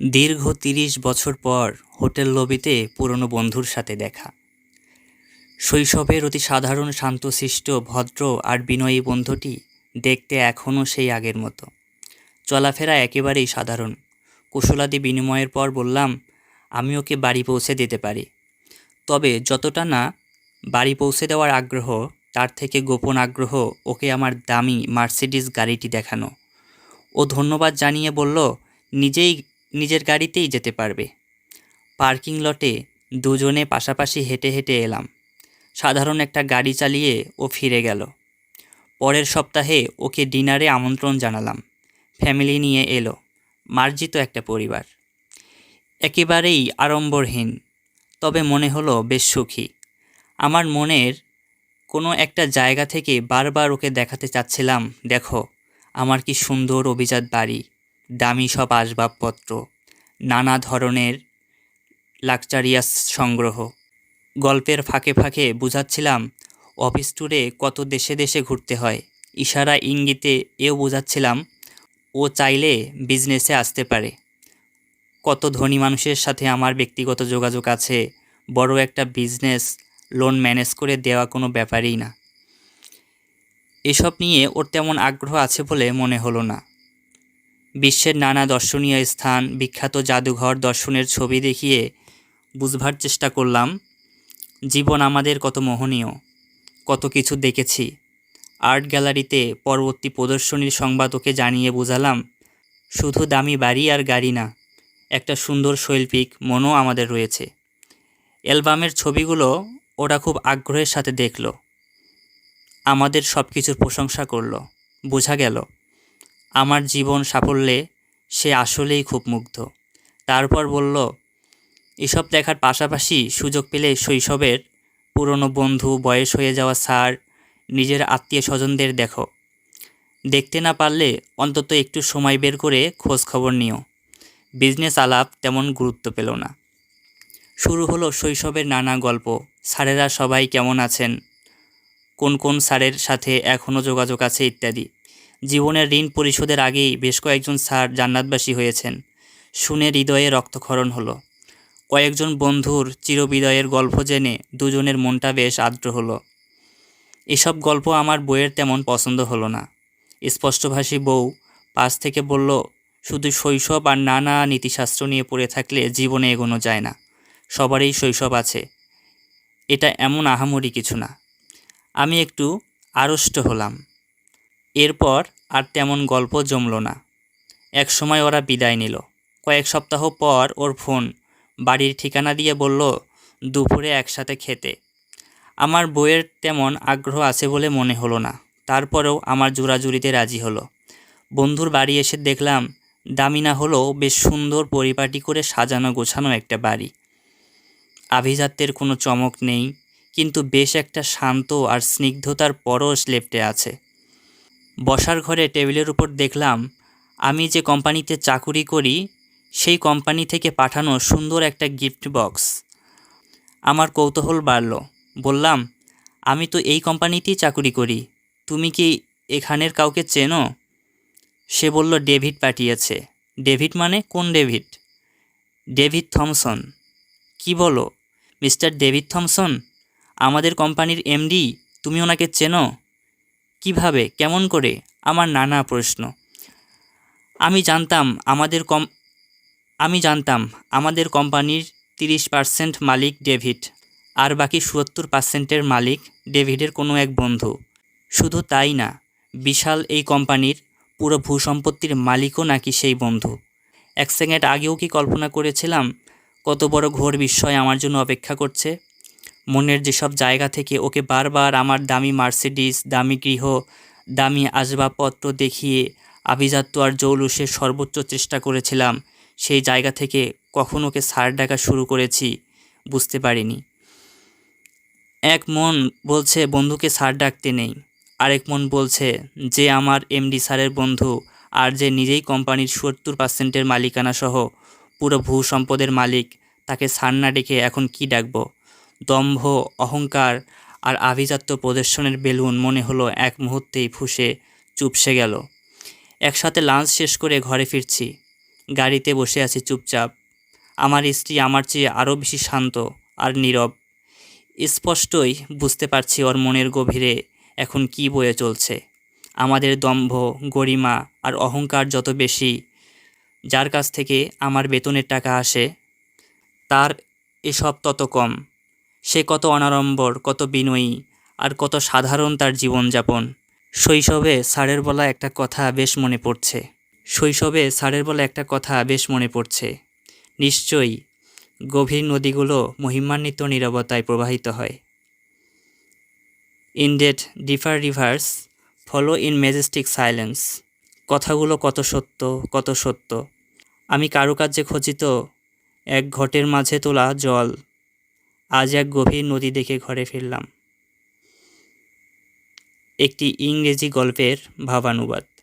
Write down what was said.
দীর্ঘ তিরিশ বছর পর হোটেল লবিতে পুরনো বন্ধুর সাথে দেখা। শৈশবের অতি সাধারণ শান্তশিষ্ট ভদ্র আর বিনয়ী বন্ধুটি দেখতে এখনও সেই আগের মতো। চলাফেরা একেবারেই সাধারণ। কুশলাদি বিনিময়ের পর বললাম, আমি ওকে বাড়ি পৌঁছে দিতে পারি। তবে যতটা না বাড়ি পৌঁছে দেওয়ার আগ্রহ, তার থেকে গোপন আগ্রহ ওকে আমার দামি মার্সিডিস গাড়িটি দেখানো। ও ধন্যবাদ জানিয়ে বলল, নিজেই নিজের গাড়িতেই যেতে পারবে। পার্কিং লটে দুজনে পাশাপাশি হেঁটে হেঁটে এলাম। সাধারণ একটা গাড়ি চালিয়ে ও ফিরে গেল। পরের সপ্তাহে ওকে ডিনারে আমন্ত্রণ জানালাম। ফ্যামিলি নিয়ে এলো। মার্জিত একটা পরিবার। একেবারেই আড়ম্বরহীন। তবে মনে হলো বেশ সুখী। আমার মনের কোনো একটা জায়গা থেকে বারবার ওকে দেখাতে চাচ্ছিলাম, দেখো, আমার কি সুন্দর অভিজাত বাড়ি। দামি সব আসবাবপত্র। নানা ধরনের লাক্সারিয়াস সংগ্রহ। গল্পের ফাঁকে ফাঁকে বুঝাচ্ছিলাম, অফিস ট্যুরে কত দেশে দেশে ঘুরতে হয়। ইশারা ইঙ্গিতে এও বোঝাচ্ছিলাম, ও চাইলে বিজনেসে আসতে পারে। কত ধনী মানুষের সাথে আমার ব্যক্তিগত যোগাযোগ আছে, বড় একটা বিজনেস লোন ম্যানেজ করে দেওয়া কোনো ব্যাপারই না। এসব নিয়ে ওর তেমন আগ্রহ আছে বলে মনে হলো না। বিশ্বের নানা দর্শনীয় স্থান, বিখ্যাত জাদুঘর দর্শনের ছবি দেখিয়ে বুঝবার চেষ্টা করলাম, জীবন আমাদের কত মোহনীয়, কত কিছু দেখেছি। আর্ট গ্যালারিতে পরবর্তী প্রদর্শনীর সংবাদ ওকে জানিয়ে বোঝালাম, শুধু দামি বাড়ি আর গাড়ি না, একটা সুন্দর শৈল্পিক মনও আমাদের রয়েছে। অ্যালবামের ছবিগুলো ওরা খুব আগ্রহের সাথে দেখল, আমাদের সব কিছুর প্রশংসা করল, বোঝা গেল। আমার জীবন সাফল্যে সে আসলেই খুব মুগ্ধ। তারপর বলল, এসব দেখার পাশাপাশি সুযোগ পেলে শৈশবের পুরনো বন্ধু, বয়স হয়ে যাওয়া স্যার, নিজের আত্মীয় স্বজনদের দেখো। দেখতে না পারলে অন্তত একটু সময় বের করে খোঁজ খবর নিও। বিজনেস আলাপ তেমন গুরুত্ব পেল না। শুরু হলো শৈশবের নানা গল্প, স্যারেরা সবাই কেমন আছেন, কোন কোন স্যারের সাথে এখনও যোগাযোগ আছে ইত্যাদি। জীবনের ঋণ পরিশোধের আগেই বেশ কয়েকজন স্যার জান্নাতবাসী হয়েছেন। শুনে হৃদয়ে রক্তক্ষরণ হলো। কয়েকজন বন্ধুর চিরবিদয়ের গল্প জেনে দুজনের মনটা বেশ আর্দ্র হলো। এসব গল্প আমার বইয়ের তেমন পছন্দ হলো না। স্পষ্টভাষী বউ পাশ থেকে বলল, শুধু শৈশব আর নানা নীতিশাস্ত্র নিয়ে পড়ে থাকলে জীবনে এগোনো যায় না। সবারই শৈশব আছে। এটা এমন আহামরি কিছু না। আমি একটু আড়ষ্ট হলাম। এরপর আর তেমন গল্প জমল না। এক সময় ওরা বিদায় নিল। কয়েক সপ্তাহ পর ওর ফোন বাড়ির ঠিকানা দিয়ে বলল, দুপুরে একসাথে খেতে। আমার বইয়ের তেমন আগ্রহ আছে বলে মনে হলো না। তারপরেও আমার জোড়াজুড়িতে রাজি হলো। বন্ধুর বাড়ি এসে দেখলাম, দামি না হলেও বেশ সুন্দর পরিপাটি করে সাজানো গোছানো একটা বাড়ি। আভিজাত্যের কোনো চমক নেই, কিন্তু বেশ একটা শান্ত আর স্নিগ্ধতার পরশ লেপটে আছে। বসার ঘরে টেবিলের উপর দেখলাম, আমি যে কোম্পানিতে চাকুরি করি, সেই কোম্পানি থেকে পাঠানো সুন্দর একটা গিফট বক্স। আমার কৌতূহল বাড়ল। বললাম, আমি তো এই কোম্পানিতেই চাকুরি করি, তুমি কি এখানের কাউকে চেনো? সে বলল, ডেভিড পাঠিয়েছে। ডেভিড মানে কোন ডেভিড? David Thomson. কি বলো? মিস্টার ডেভিড থমসন, আমাদের কোম্পানির এমডি, তুমি ওনাকে চেনো? কীভাবে, কেমন করে, আমার নানা প্রশ্ন। আমি জানতাম আমাদের কম, আমি জানতাম আমাদের কোম্পানির তিরিশ পার্সেন্ট মালিক ডেভিড, আর বাকি সত্তর পার্সেন্টের মালিক ডেভিডের কোনো এক বন্ধু। শুধু তাই না, বিশাল এই কোম্পানির পুরো ভূসম্পত্তির মালিকও নাকি সেই বন্ধু। এক সেকেন্ড আগেও কি কল্পনা করেছিলাম কত বড় ঘোর বিস্ময় আমার জন্য অপেক্ষা করছে? মনের যেসব জায়গা থেকে ওকে বারবার আমার দামি মার্সিডিস দামি গৃহ, দামি আসবাবপত্র দেখিয়ে আভিজাত্য আর জৌলুসের সর্বোচ্চ চেষ্টা করেছিলাম, সেই জায়গা থেকে কখন ওকে সার ডাকা শুরু করেছি, বুঝতে পারিনি। এক মন বলছে, বন্ধুকে সার ডাকতে নেই। আরেক মন বলছে, যে আমার এমডি স্যারের বন্ধু আর যে নিজেই কোম্পানির সত্তর পার্সেন্টের মালিকানা সহ পুরো ভূ সম্পদের মালিক, তাকে সার না ডেকে এখন কি ডাকবো? দম্ভ, অহংকার আর আভিজাত্য প্রদর্শনের বেলুন মনে হলো এক মুহূর্তেই ফুসে, চুপসে গেল। একসাথে লাঞ্চ শেষ করে ঘরে ফিরছি। গাড়িতে বসে আছি চুপচাপ। আমার স্ত্রী আমার চেয়ে আরও বেশি শান্ত আর নীরব। স্পষ্টই বুঝতে পারছি ওর মনের গভীরে এখন কী বয়ে চলছে। আমাদের দম্ভ, গরিমা আর অহংকার যত বেশি, যার কাছ থেকে আমার বেতনের টাকা আসে, তার এসব তত কম। সে কত অনাড়ম্বর, কত বিনয়ী, আর কত সাধারণ তার জীবনযাপন। শৈশবে স্যারের বলা একটা কথা বেশ মনে পড়ছে। শৈশবে স্যারের বলা একটা কথা বেশ মনে পড়ছে। নিশ্চয়ই গভীর নদীগুলো মহিমান্বিত নীরবতায় প্রবাহিত হয়। In date differ rivers flow in majestic silence কথাগুলো কত সত্য কত সত্য। আমি কারুকার্যে খচিত, এক ঘটের মাঝে তোলা জল। আজ এক গভীর নদী দেখে ঘরে ফিরলাম। একটি ইংরেজি গল্পের ভাবানুবাদ।